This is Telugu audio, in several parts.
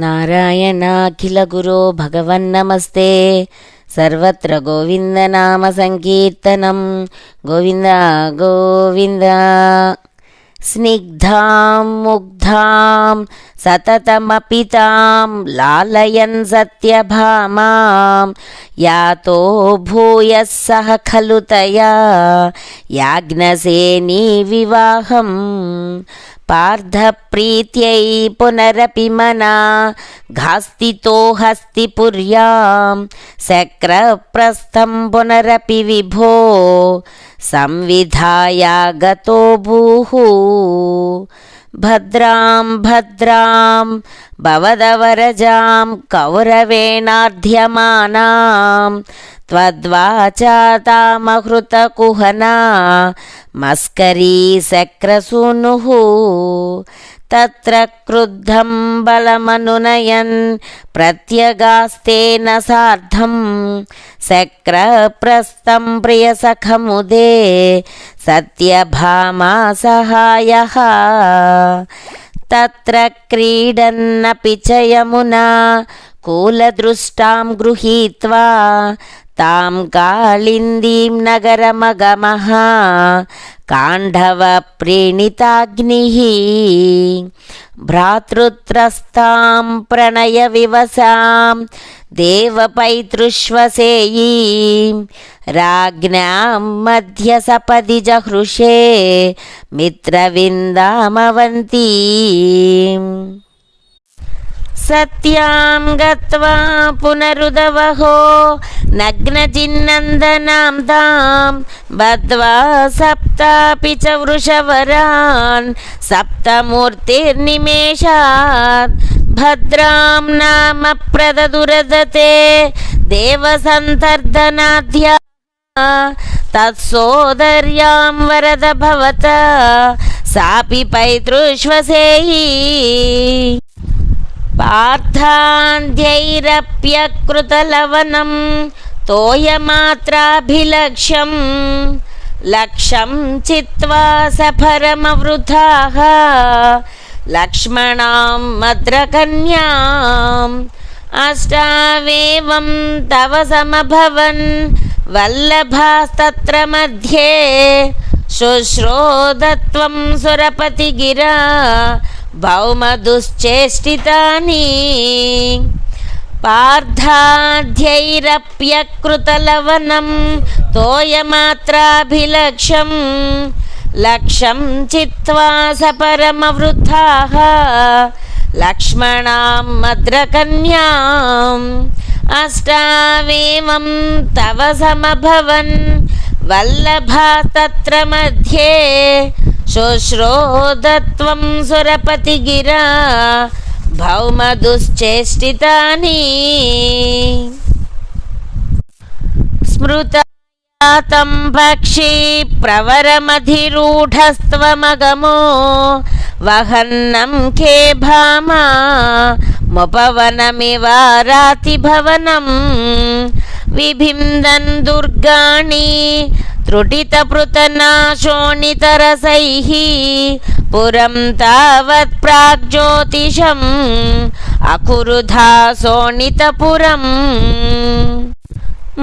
నారాయణాఖిలగురో భగవన్నమస్తే సర్వత్ర గోవిందనామ సంకీర్తనం గోవింద గోవింద స్నిగ్ధాం ముగ్ధాం సతతమపి తాం లాలయన్ సత్యభామాం యాతో భూయः సహ ఖలు తయా యాజ్ఞసేనీ వివాహం పార్థప్రీత్యై పునరపి మనా ఘాస్తితో హస్తిపుర్యాం శక్రప్రస్థం పునరపి విభో సంవిధాయాగతో భూః భద్రాం భద్రాం భవదవరజాం కౌరవేణార్ధ్యమానాం त्वद्वाचातामहृतकुहना मस्करी शक्रसूनुः तत्र क्रुद्धं बलमनुनयन् प्रत्यगास्तेन सार्धं शक्रप्रस्थं प्रियसखमुदे सत्यभामा सहायः तत्र क्रीडन्नपि च यमुना कूलदृष्टां गृहीत्वा तां कालिन्दीं नगरमगमः काण्डवप्रीणिताग्निः भ्रातृत्रस्तां प्रणयविवसां देवपैतृष्वसेयीं राज्ञां मध्यसपदि जहृषे मित्रविन्दामवन्तीम् సత్యాం గత్వా పునరుదవహో నగ్నజిన్నందనాం తాం బద్వా సప్తాపి చ వృషవరాన్ సప్తమూర్తిర్నిమేషాత్ భద్రాం నామ ప్రదదురదతే దేవసంతర్ధనాధ్యా తత్సోదర్యాం వరద భవత సాపి పైతృష్వసేయీ पार्थान्ध्यैरप्यकृतलवनं तोयमात्राभिलक्ष्यं लक्षं चित्वा सफरमवृथाः लक्ष्मणां मद्रकन्याम् अष्टावेवं तव समभवन् वल्लभास्तत्र मध्ये शुश्रोदत्वं सुरपतिगिरा భౌమదుశ్చేష్టితాని పార్థాధ్యైరప్యకృతలవనం తోయమాత్రాభిలక్ష్యం లక్ష్యం చిత్వా సపరమవృథా లక్ష్మణాం మద్రకన్యాం అష్టావేమం తవ సమభవన్ వల్లభా తత్ర మధ్యే శుశ్రోధత్వం సురపతిగిరా భౌమదుశ్చేష్టితాని. స్మృతాతం పక్షి ప్రవరమధిరూఢస్త్వమగమో వహన్నం కే భామా ముపవనమివారాతి భవనం విభిందన్ దుర్గాణి त्रुटितपृतनाशोणितरसैः पुरं तावत् प्राग्ज्योतिषम् अकुरुधा शोणितपुरम्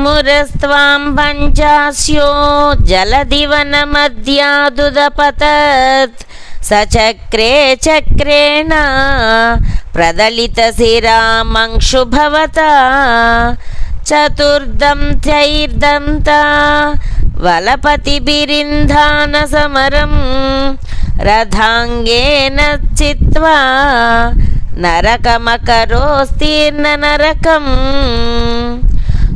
मुरस्त्वां पञ्चास्यो जलदिवनमद्यादुदपतत् सचक्रे चक्रेण प्रदलितशिरामंशु भवता चतुर्दं चैर्दन्ता वलपतिभिरिन्धानसमरं रथाङ्गेन चित्वा नरकमकरोस्तीर्न नरकम्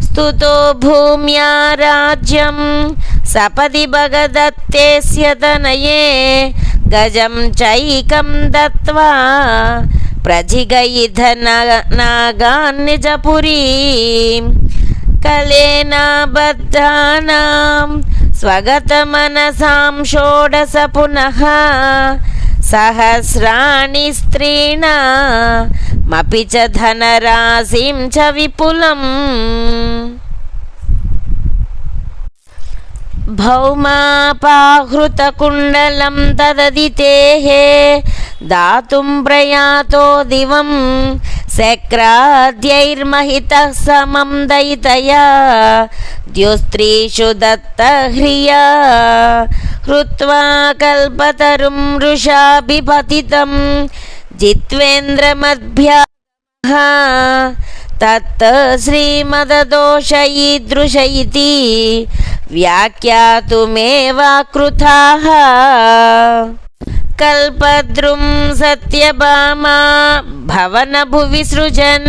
स्तुतो भूम्या राज्यं सपदि भगदत्तेस्य तनये गजं चैकं दत्त्वा प्रजिगयिध नागान्निजपुरीं कलेनाबद्धानां स्वगतमनसां षोडश पुनः सहस्राणि स्त्रीणामपि च धनराशिं च विपुलम् भौमापाहृतकुण्डलं तददितेः दातुं प्रयातो दिवं శక్రాద్యైర్మహితः సమం దయితయా ద్యుస్త్రీషు దత్త హ్రియా హృత్వా కల్పతరుం వృషాభిపతితం జిత్వేంద్రమద్భ్యా తత్ శ్రీమదదోషయీదృశ ఇది వ్యాఖ్యాతుమేవాకృథాः कल्पद्रुं सत्यभामा भवनभुवि सृजन्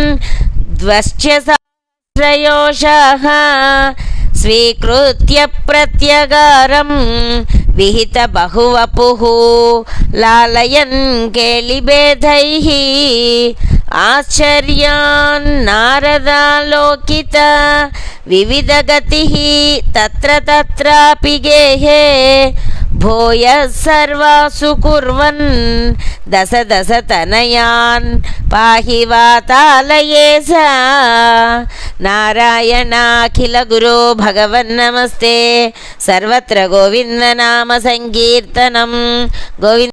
द्वश्च सहस्रयोषः स्वीकृत्य प्रत्यगारं विहितबहुवपुः लालयन् केलिभेदैः आश्चर्यान्नारदालोकित विविधगतिः तत्र तत्रापि गेहे भूयः सर्वासु कुर्वन् दश दश तनयान् पाहि वातालये सा नारायणाखिलगुरो भगवन्नमस्ते सर्वत्र गोविन्दनाम सङ्कीर्तनं गोविन्द